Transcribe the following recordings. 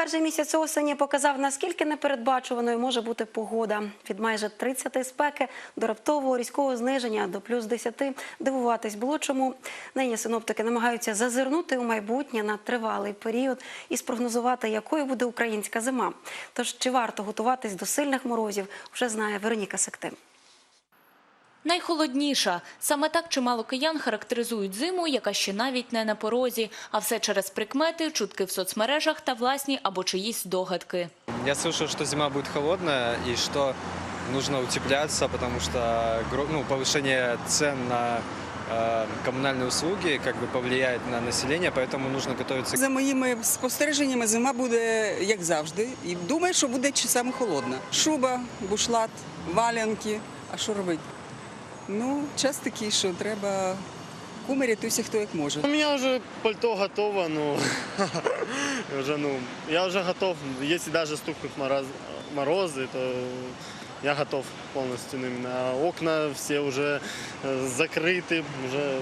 Перший місяць осені показав, наскільки непередбачуваною може бути погода. Від майже 30 спеки до раптового різкого зниження до плюс 10 дивуватись було чому. Нині синоптики намагаються зазирнути у майбутнє на тривалий період і спрогнозувати, якою буде українська зима. Тож чи варто готуватись до сильних морозів, вже знає Вероніка Сектим. Найхолодніша. Саме так чимало киян характеризують зиму, яка ще навіть не на порозі. А все через прикмети, чутки в соцмережах та власні або чиїсь догадки. Я слышал, что зима будет холодная и что нужно утепляться, потому что гро- ну, повышение цен на э, коммунальные услуги как бы повлияет на население, поэтому нужно готовиться За моїми спостереженнями, зима буде як завжди. І думаю, що буде часами холодна. Шуба, бушлат, валянки. А що робити? Ну, час такий, що треба кумиряти усіх, хто як може. У меня уже пальто готово, ну, уже, ну, я уже готов. Если даже стукнут мороз, морозы, то я готов полностью. ну, именно. А окна все уже э, закрыты, уже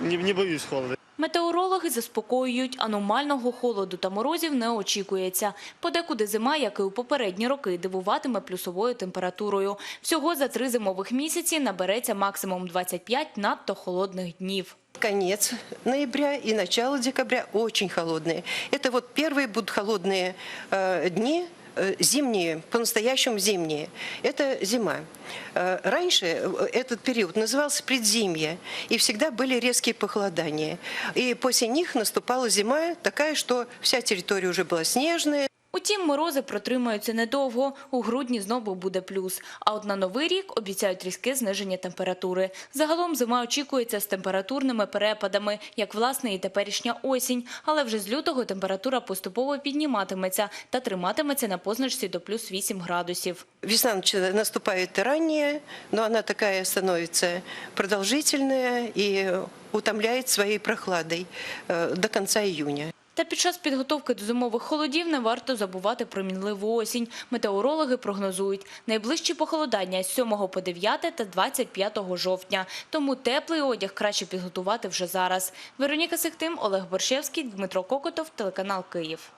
не, не боюсь холода. Метеорологи заспокоюють, аномального холоду та морозів не очікується. Подекуди зима, як і у попередні роки, дивуватиме плюсовою температурою. Всього за три зимових місяці набереться максимум 25 надто холодних днів. Конец ноября и начало декабря очень холодные. Это вот первые будут холодные э, дни, э, зимние, по-настоящему зимние. Это зима. Э, раньше э, этот период назывался предзимье, и всегда были резкие похолодания. И после них наступала зима такая, что вся территория уже была снежная, Утім, морози протримаються недовго. У грудні знову буде плюс. А от на новий рік обіцяють різке зниження температури. Загалом зима очікується з температурними перепадами, як власне і теперішня осінь. Але вже з лютого температура поступово підніматиметься та триматиметься на позначці до плюс 8 градусів. Весна наступает ранее, но она такая становится продолжительная и утомляет своей прохладой э, до конца июня. Та під час підготовки до зимових холодів не варто забувати про мінливу осінь. Метеорологи прогнозують найближчі похолодання з 7 по 9 та 25 жовтня. Тому теплий одяг краще підготувати вже зараз. Вероніка Сихтим, Олег Боршевський, Дмитро Кокотов, телеканал Київ.